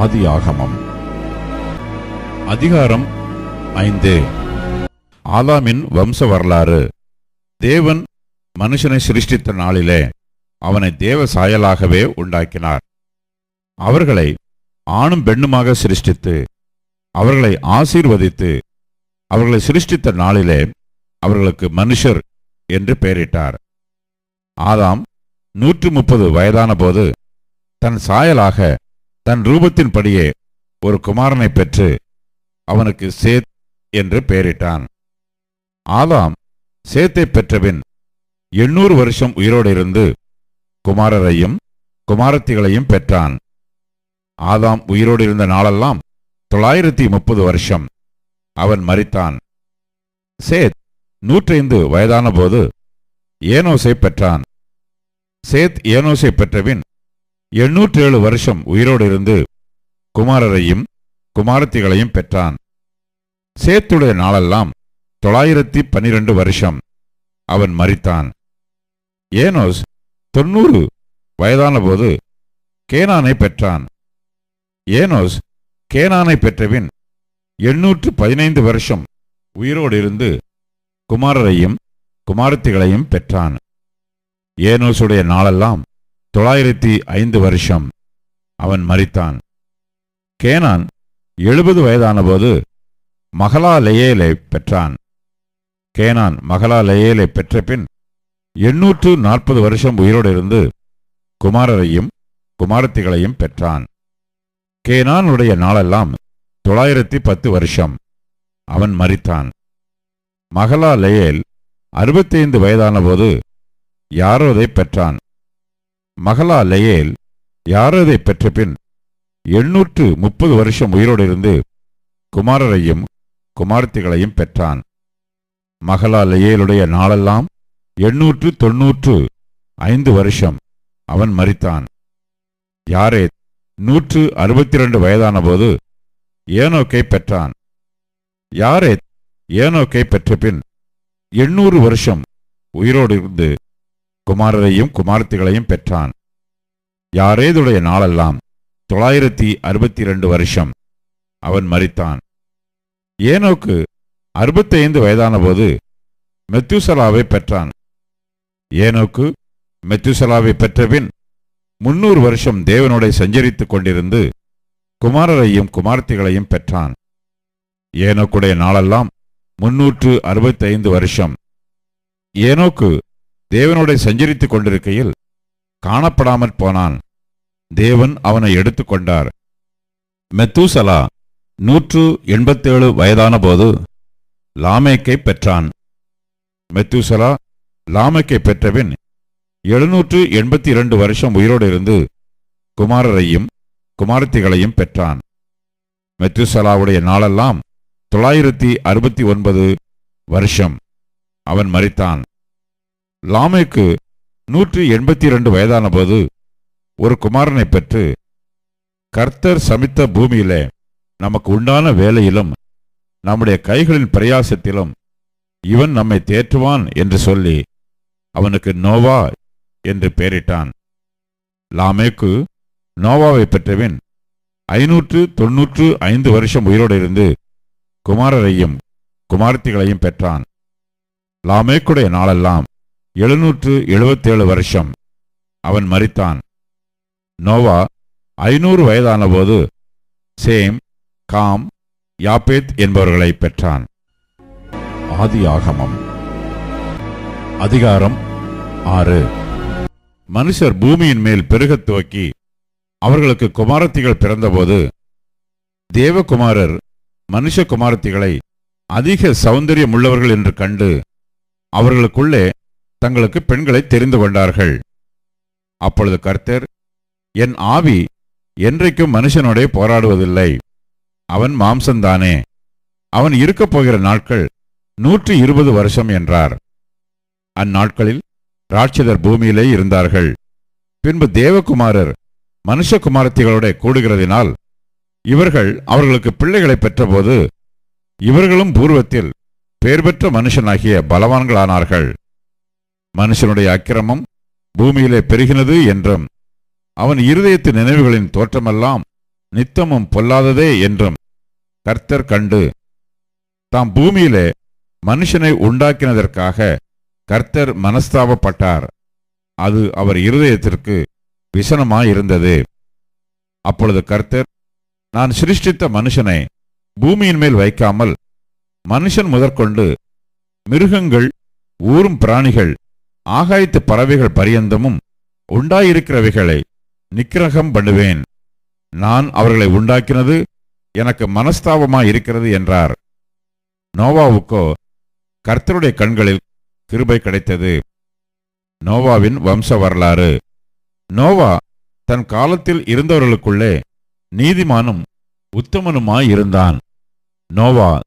ஆதியாகமம். அதிகாரம் ஐந்து. ஆதாமின் வம்ச வரலாறு. தேவன் மனுஷனை சிருஷ்டித்த நாளிலே அவனை தேவ சாயலாகவே உண்டாக்கினார். அவர்களை ஆணும் பெண்ணுமாக சிருஷ்டித்து அவர்களை ஆசீர்வதித்து அவர்களை சிருஷ்டித்த நாளிலே அவர்களுக்கு மனுஷர் என்று பெயரிட்டார். ஆதாம் நூற்று முப்பது வயதான போது தன் சாயலாக தன் ரூபத்தின்படியே ஒரு குமாரனை பெற்று அவனுக்கு சேத் என்று பெயரிட்டான். ஆதாம் சேத்தை பெற்றபின் எண்ணூறு வருஷம் உயிரோடு இருந்து குமாரரையும் குமாரத்திகளையும் பெற்றான். ஆதாம் உயிரோடு இருந்த நாளெல்லாம் தொள்ளாயிரத்தி முப்பது வருஷம் அவன் மறித்தான் சேத் நூற்றைந்து வயதான போது ஏனோசை பெற்றான். சேத் ஏனோசை பெற்றபின் எண்ணூற்றேழு வருஷம் உயிரோடு இருந்து குமாரரையும் குமாரத்திகளையும் பெற்றான். சேத்துடைய நாளெல்லாம் தொள்ளாயிரத்தி பன்னிரண்டு வருஷம் அவன் மறித்தான் ஏனோஸ் தொன்னூறு வயதானபோது கேனானை பெற்றான். ஏனோஸ் கேனானை பெற்றபின் எண்ணூற்று பதினைந்து வருஷம் உயிரோடு இருந்து குமாரரையும் குமாரத்திகளையும் பெற்றான். ஏனோசுடைய நாளெல்லாம் தொள்ளாயிரத்தி ஐந்து வருஷம் அவன் மறித்தான் கேனான் எழுபது வயதானபோது மகளா பெற்றான். கேனான் மகளா பெற்ற பெற்றபின் எண்ணூற்று நாற்பது வருஷம் உயிரோடு இருந்து குமாரரையும் குமாரத்திகளையும் பெற்றான். கேனானுடைய நாளெல்லாம் தொள்ளாயிரத்தி பத்து வருஷம். அவன் மறித்தான் மகளா லயேல் அறுபத்தைந்து வயதானபோது யாரோதை பெற்றான்? மகளா லெயேல் யாரோதை பெற்றபின் எண்ணூற்று முப்பது வருஷம் உயிரோடு இருந்து குமாரரையும் குமார்த்திகளையும் பெற்றான். மகளா லெயேலுடைய நாளெல்லாம் எண்ணூற்று தொன்னூற்று ஐந்து வருஷம் அவன் மறித்தான் யாரேத் நூற்று அறுபத்தி இரண்டு வயதானபோது ஏனோக்கை பெற்றான். யாரே ஏனோக்கை பெற்றபின் எண்ணூறு வருஷம் உயிரோடு இருந்து குமாரரையும் குமாரத்திகளையும் பெற்றான். யாரேதுடைய நாளெல்லாம் தொள்ளாயிரத்தி அறுபத்தி இரண்டு வருஷம் அவன் மறித்தான். ஏனோக்கு அறுபத்தைந்து வயதான போது மெத்துசலாவை பெற்றான். ஏனோக்கு மெத்துசலாவை பெற்றபின் முன்னூறு வருஷம் தேவனோட சஞ்சரித்துக் கொண்டிருந்து குமாரரையும் குமார்த்திகளையும் பெற்றான். ஏனோக்குடைய நாளெல்லாம் முன்னூற்று அறுபத்தைந்து வருஷம். ஏனோக்கு தேவனோட சஞ்சரித்துக் கொண்டிருக்கையில் காணப்படாமற் போனான். தேவன் அவனை எடுத்துக்கொண்டார் மெத்தூசலா நூற்று எண்பத்தேழு வயதான போது லாமேக்கை பெற்றான். மெத்தூசலா லாமேக்கை பெற்றபின் எழுநூற்று எண்பத்தி இரண்டு வருஷம் உயிரோடு இருந்து குமாரரையும் குமாரத்திகளையும் பெற்றான். மெத்துசலாவுடைய நாளெல்லாம் தொள்ளாயிரத்தி அறுபத்தி ஒன்பது வருஷம் அவன் மறித்தான் லாமேக்கு நூற்றி எண்பத்தி இரண்டு வயதான போது ஒரு குமாரனை பெற்று கர்த்தர் சமித்த பூமியிலே நமக்கு உண்டான வேலையிலும் நம்முடைய கைகளின் பிரயாசத்திலும் இவன் நம்மை தேற்றுவான் என்று சொல்லி அவனுக்கு நோவா என்று பெயரிட்டான். லாமேக்கு நோவாவை பெற்றவின் ஐநூற்று தொன்னூற்று ஐந்து வருஷம் உயிரோடு இருந்து குமாரரையும் குமார்த்திகளையும் பெற்றான். லாமேக்குடைய நாளெல்லாம் எழுநூற்று எழுபத்தேழு வருஷம் அவன் மறித்தான் நோவா ஐநூறு வயதானபோது சேம் காம் யாப்பேத் என்பவர்களை பெற்றான். ஆதி ஆகமம். அதிகாரம் ஆறு. மனுஷர் பூமியின் மேல் பெருகத் துவக்கி அவர்களுக்கு குமாரத்திகள் பிறந்தபோது தேவகுமாரர் மனுஷ குமாரத்திகளை அதிக சௌந்தரியம் உள்ளவர்கள் என்று கண்டு அவர்களுக்குள்ளே தங்களுக்கு பெண்களை தெரிந்து கொண்டார்கள். அப்பொழுது கர்த்தர் என் ஆவி என்றைக்கும் மனுஷனோடே போராடுவதில்லை. அவன் மாம்சந்தானே. அவன் இருக்கப் போகிற நாட்கள் நூற்றி இருபது வருஷம் என்றார். அந்நாட்களில் ராட்சதர் பூமியிலே இருந்தார்கள். பின்பு தேவகுமாரர் மனுஷகுமாரத்திகளோட கூடுகிறதினால் இவர்கள் அவர்களுக்கு பிள்ளைகளை பெற்றபோது இவர்களும் பூர்வத்தில் பேர் பெற்ற மனுஷனாகிய பலவான்களானார்கள். மனுஷனுடைய அக்கிரமம் பூமியிலே பெருகினது என்றும் அவன் இருதயத்து நினைவுகளின் தோற்றமெல்லாம் நித்தமும் பொல்லாததே என்றும் கர்த்தர் கண்டு தாம் பூமியிலே மனுஷனை உண்டாக்கினதற்காக கர்த்தர் மனஸ்தாபப்பட்டார். அது அவர் இருதயத்திற்கு விசனமாயிருந்தது. அப்பொழுது கர்த்தர் நான் சிருஷ்டித்த மனுஷனை பூமியின் மேல் வைக்காமல் மனுஷன் முதற்கொண்டு மிருகங்கள் ஊரும் பிராணிகள் ஆகாயத்து பறவைகள் பரியந்தமும் உண்டாயிருக்கிறவைகளை நிக்கிரகம் பண்ணுவேன். நான் அவர்களை உண்டாக்கினது எனக்கு மனஸ்தாபமாயிருக்கிறது என்றார். நோவாவுக்கோ கர்த்தருடைய கண்களில் கிருபை கிடைத்தது. நோவாவின் வம்ச வரலாறு. நோவா தன் காலத்தில் இருந்தவர்களுக்குள்ளே நீதிமானும் உத்தமனுமாயிருந்தான் நோவா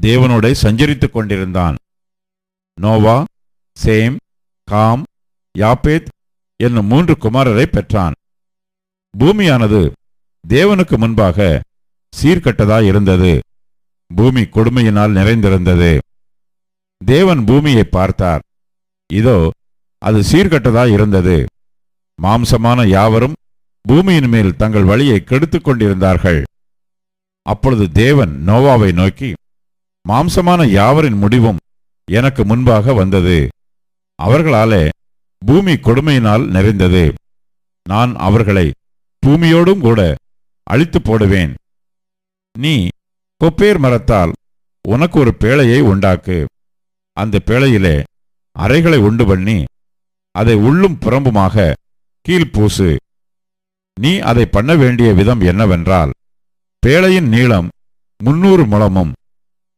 தேவனோட சஞ்சரித்துக் கொண்டிருந்தான். நோவா சேம் காம் யாப்பேத் என்னும் மூன்று குமாரரை பெற்றான். பூமியானது தேவனுக்கு முன்பாக சீர்கட்டதாயிருந்தது பூமி கொடுமையினால் நிறைந்திருந்தது. தேவன் பூமியை பார்த்தார். இதோ அது சீர்கட்டதாயிருந்தது மாம்சமான யாவரும் பூமியின் மேல் தங்கள் வழியை கெடுத்துக் கொண்டிருந்தார்கள். அப்பொழுது தேவன் நோவாவை நோக்கி மாம்சமான யாவரின் முடிவும் எனக்கு முன்பாக வந்தது. அவர்களாலே பூமி கொடுமையினால் நிறைந்தது. நான் அவர்களை பூமியோடும் கூட அழித்து போடுவேன். நீ கொப்பேர் மரத்தால் உனக்கு ஒரு பேழையை உண்டாக்கு. அந்த பேழையிலே அறைகளை உண்டு பண்ணி அதை உள்ளும் புறம்புமாக கீழ்பூசு நீ அதை பண்ண வேண்டிய விதம் என்னவென்றால் பேழையின் நீளம் முன்னூறு முழமும்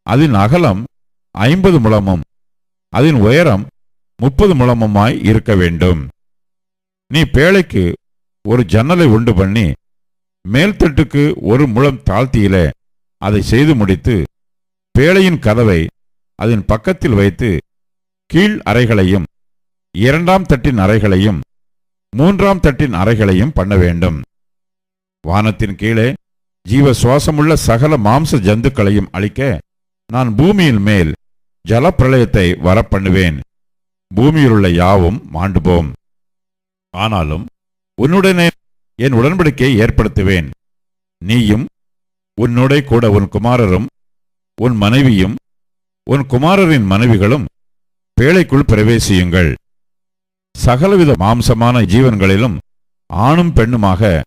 அதன் அகலம் ஐம்பது முழமும் அதன் உயரம் முப்பது முழமுமாய் இருக்க வேண்டும். நீ பேழைக்கு ஒரு ஜன்னலை உண்டு பண்ணி மேல்தட்டுக்கு ஒரு முழம் தாழ்த்தியிலே அதை செய்து முடித்து பேழையின் கதவை அதன் பக்கத்தில் வைத்து கீழ் அறைகளையும் இரண்டாம் தட்டின் அறைகளையும் மூன்றாம் தட்டின் அறைகளையும் பண்ண வேண்டும். வானத்தின் கீழே ஜீவ சுவாசமுள்ள சகல மாம்ச ஜந்துக்களையும் அழிக்க நான் பூமியின் மேல் ஜலப்பிரளயத்தை வரப்பண்ணுவேன். பூமியிலுள்ள யாவும் மாண்டுபோம். ஆனாலும் உன்னுடனே என் உடன்படிக்கையை ஏற்படுத்துவேன். நீயும் உன்னோட கூட உன் குமாரரும் உன் மனைவியும் உன் குமாரரின் மனைவிகளும் பேழைக்குள் பிரவேசியுங்கள். சகலவித மாம்சமான ஜீவன்களிலும் ஆணும் பெண்ணுமாக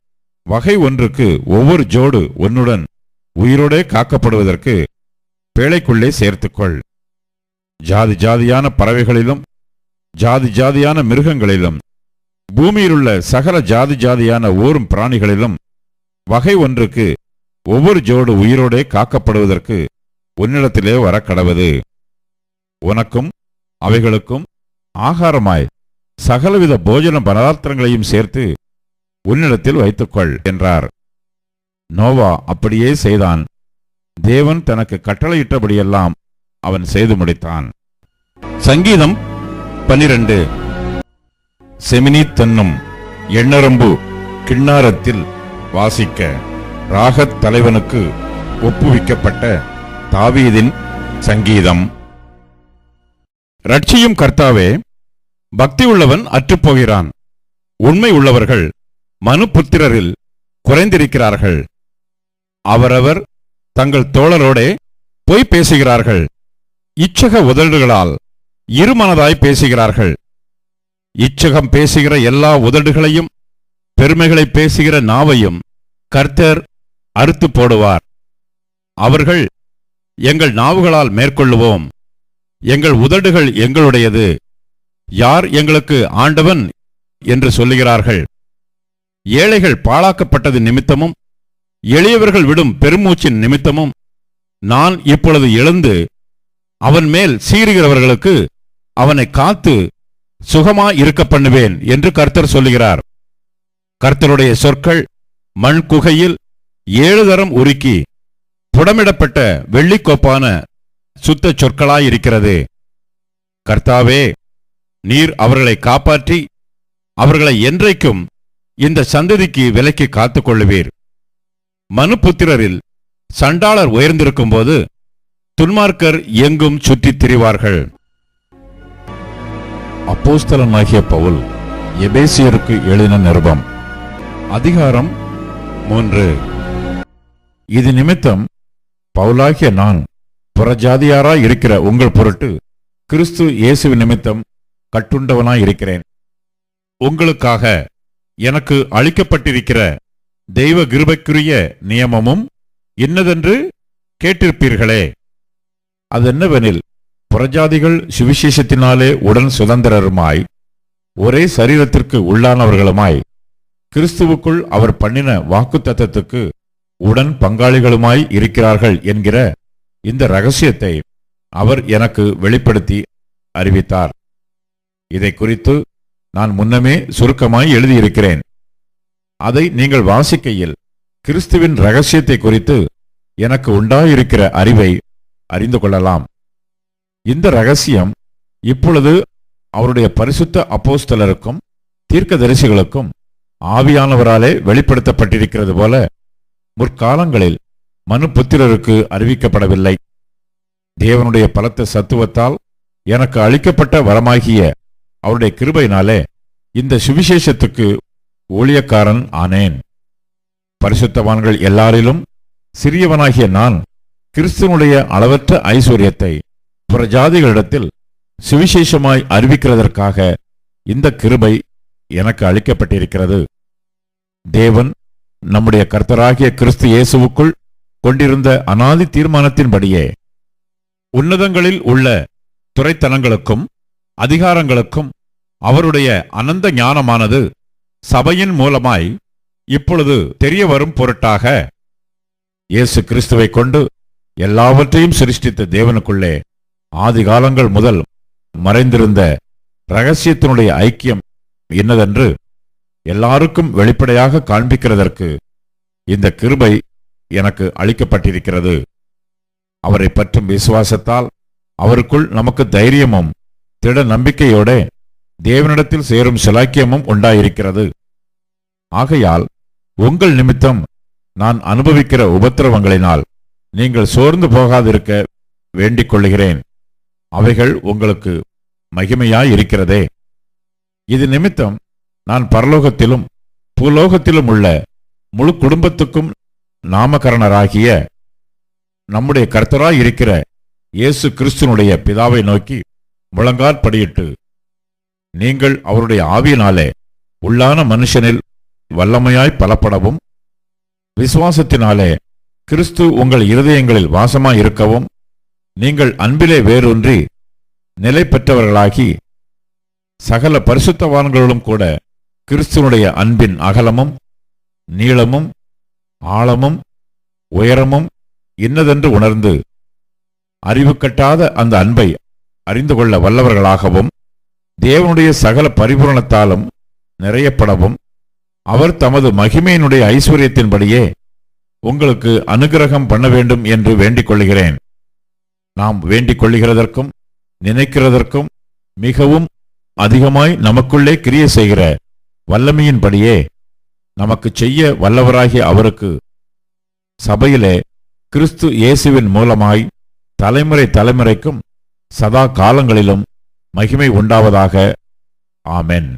வகை ஒன்றுக்கு ஒவ்வொரு ஜோடு உன்னுடன் உயிரோடே காக்கப்படுவதற்கு பேழைக்குள்ளே சேர்த்துக்கொள். ஜாதி ஜாதியான பறவைகளிலும் ஜாதி ஜாதியான மிருகங்களிலும் பூமியிலுள்ள சகல ஜாதி ஜாதியான ஊரும் பிராணிகளிலும் வகை ஒன்றுக்கு ஒவ்வொரு ஜோடு உயிரோடே காக்கப்படுவதற்கு உன்னிடத்திலே வரக்கடவது. உனக்கும் அவைகளுக்கும் ஆகாரமாய் சகலவித போஜன பதார்த்தங்களையும் சேர்த்து உன்னிடத்தில் வைத்துக்கொள் என்றார். நோவா அப்படியே செய்தான். தேவன் தனக்கு கட்டளையிட்டபடியெல்லாம் அவன் செய்து முடித்தான். சங்கீதம் பன்னிரண்டு. செமினி தன்னும் எண்ணரம்பு கிண்ணாரத்தில் வாசிக்க. ராகத் தலைவனுக்கு ஒப்புவிக்கப்பட்ட தாவீதின் சங்கீதம். ரட்சியும் கர்த்தாவே பக்தி உள்ளவன் அற்றுப்போகிறான் உண்மை உள்ளவர்கள் மனுபுத்திரரில் குறைந்திருக்கிறார்கள். அவரவர் தங்கள் தோழரோடே பொய் பேசுகிறார்கள். இச்சக உதடுகளால் இருமனதாய் பேசுகிறார்கள். இச்சகம் பேசுகிற எல்லா உதடுகளையும் பெருமைகளை பேசுகிற நாவையும் கர்த்தர் அறுத்து போடுவார். அவர்கள் எங்கள் நாவுகளால் மேற்கொள்ளுவோம். எங்கள் உதடுகள் எங்களுடையது. யார் எங்களுக்கு ஆண்டவன் என்று சொல்லுகிறார்கள்? ஏழைகள் பாழாக்கப்பட்டது நிமித்தமும் எளியவர்கள் விடும் பெருமூச்சின் நிமித்தமும் நான் இப்பொழுது எழுந்து அவன் மேல் சீறுகிறவர்களுக்கு அவனை காத்து சுகமா இருக்க பண்ணுவேன் என்று கர்த்தர் சொல்லுகிறார். கர்த்தருடைய சொற்கள் மண் குகையில் ஏழு தரம் உருக்கி புடமிடப்பட்ட வெள்ளிக்கோப்பான சுத்த சொற்களாயிருக்கிறது. கர்த்தாவே நீர் அவர்களை காப்பாற்றி அவர்களை என்றைக்கும் இந்த சந்ததிக்கு விலைக்கு காத்துக் கொள்ளுவீர். மனுபுத்திரரில் சண்டாளர் உயர்ந்திருக்கும் போது துன்மார்க்கர் எங்கும் சுற்றித் திரிவார்கள். அப்போஸ்தலனாகிய பவுல் எபேசியருக்கு எழுதின நிருபம். அதிகாரம் மூன்று. இது நிமித்தம் பவுலாகிய நான் புறஜாதியாராய் இருக்கிற உங்கள் பொருட்டு கிறிஸ்து இயேசு நிமித்தம் கட்டுண்டவனாய் இருக்கிறேன் உங்களுக்காக எனக்கு அளிக்கப்பட்டிருக்கிற தெய்வ கிருபைக்குரிய நியமமும் இன்னதென்று கேட்டிருப்பீர்களே. அதென்னவெனில் புறஜாதிகள் சுவிசேஷத்தினாலே உடன் சுதந்திரருமாய் ஒரே சரீரத்திற்கு உள்ளானவர்களுமாய் கிறிஸ்துவுக்குள் அவர் பண்ணின வாக்குத்தத்தத்துக்கு உடன் பங்காளிகளுமாய் இருக்கிறார்கள் என்கிற இந்த ரகசியத்தை அவர் எனக்கு வெளிப்படுத்தி அறிவித்தார். இதை குறித்து நான் முன்னமே சுருக்கமாய் எழுதியிருக்கிறேன். அதை நீங்கள் வாசிக்கையில் கிறிஸ்துவின் ரகசியத்தை குறித்து எனக்கு உண்டாயிருக்கிற அறிவை அறிந்து கொள்ளலாம். இந்த ரகசியம் இப்பொழுது அவருடைய பரிசுத்த அப்போஸ்தலருக்கும் தீர்க்கதரிசிகளுக்கும் ஆவியானவராலே வெளிப்படுத்தப்பட்டிருக்கிறது போல முற்காலங்களில் மனுபுத்திரருக்கு அறிவிக்கப்படவில்லை. தேவனுடைய பலத்த சத்துவத்தால் எனக்கு அளிக்கப்பட்ட வரமாகிய அவருடைய கிருபையினாலே இந்த சுவிசேஷத்துக்கு ஊழியக்காரன் ஆனேன். பரிசுத்தவான்கள் எல்லாரிலும் சிறியவனாகிய நான் கிறிஸ்துவனுடைய அளவற்ற ஐஸ்வர்யத்தை புறஜாதிகளிடத்தில் சுவிசேஷமாய் அறிவிக்கிறதற்காக இந்த கிருபை எனக்கு அளிக்கப்பட்டிருக்கிறது. தேவன் நம்முடைய கர்த்தராகிய கிறிஸ்து இயேசுவுக்குள் கொண்டிருந்த அனாதி தீர்மானத்தின்படியே உன்னதங்களில் உள்ள துறைத்தனங்களுக்கும் அதிகாரங்களுக்கும் அவருடைய அனந்த ஞானமானது சபையின் மூலமாய் இப்பொழுது தெரிய வரும் பொருட்டாக. இயேசு கிறிஸ்துவை கொண்டு எல்லாவற்றையும் சிருஷ்டித்த தேவனுக்குள்ளே ஆதி காலங்கள் முதல் மறைந்திருந்த ரகசியத்தினுடைய ஐக்கியம் என்னதென்று எல்லாருக்கும் வெளிப்படையாக காண்பிக்கிறதற்கு இந்த கிருபை எனக்கு அளிக்கப்பட்டிருக்கிறது. அவரை பற்றும் விசுவாசத்தால் அவருக்குள் நமக்கு தைரியமும் திட நம்பிக்கையோட தேவனிடத்தில் சேரும் சிலாக்கியமும் உண்டாயிருக்கிறது. ஆகையால் உங்கள் நிமித்தம் நான் அனுபவிக்கிற உபத்திரவங்களினால் நீங்கள் சோர்ந்து போகாதிருக்க வேண்டிக் கொள்கிறேன். அவைகள் உங்களுக்கு மகிமையாயிருக்கிறதே. இது நிமித்தம் நான் பரலோகத்திலும் பூலோகத்திலும் உள்ள முழு குடும்பத்துக்கும் நாமகரணராகிய நம்முடைய கர்த்தராய் இருக்கிற இயேசு கிறிஸ்துனுடைய பிதாவை நோக்கி முழங்காற்படியிட்டு நீங்கள் அவருடைய ஆவியினாலே உள்ளான மனுஷனில் வல்லமையாய் பலப்படவும் விசுவாசத்தினாலே கிறிஸ்து உங்கள் இருதயங்களில் வாசமாய் இருக்கவும் நீங்கள் அன்பிலே வேரூன்றி நிலை பெற்றவர்களாகி சகல பரிசுத்தவான்களும் கூட கிறிஸ்துவனுடைய அன்பின் அகலமும் நீளமும் ஆழமும் உயரமும் இன்னதென்று உணர்ந்து அறிவு கட்டாத அந்த அன்பை அறிந்து கொள்ள வல்லவர்களாகவும் தேவனுடைய சகல பரிபூரணத்தாலும் நிறையப்படவும் அவர் தமது மகிமையினுடைய ஐஸ்வர்யத்தின்படியே உங்களுக்கு அனுகிரகம் பண்ண வேண்டும் என்று வேண்டிக் கொள்கிறேன் நாம் வேண்டிக் கொள்கிறதற்கும் நினைக்கிறதற்கும் மிகவும் அதிகமாய் நமக்குள்ளே கிரிய செய்கிற வல்லமையின்படியே நமக்கு செய்ய வல்லவராகிய அவருக்கு சபையிலே கிறிஸ்து இயேசுவின் மூலமாய் தலைமுறை தலைமுறைக்கும் சதா காலங்களிலும் மகிமை உண்டாவதாக. ஆமென்.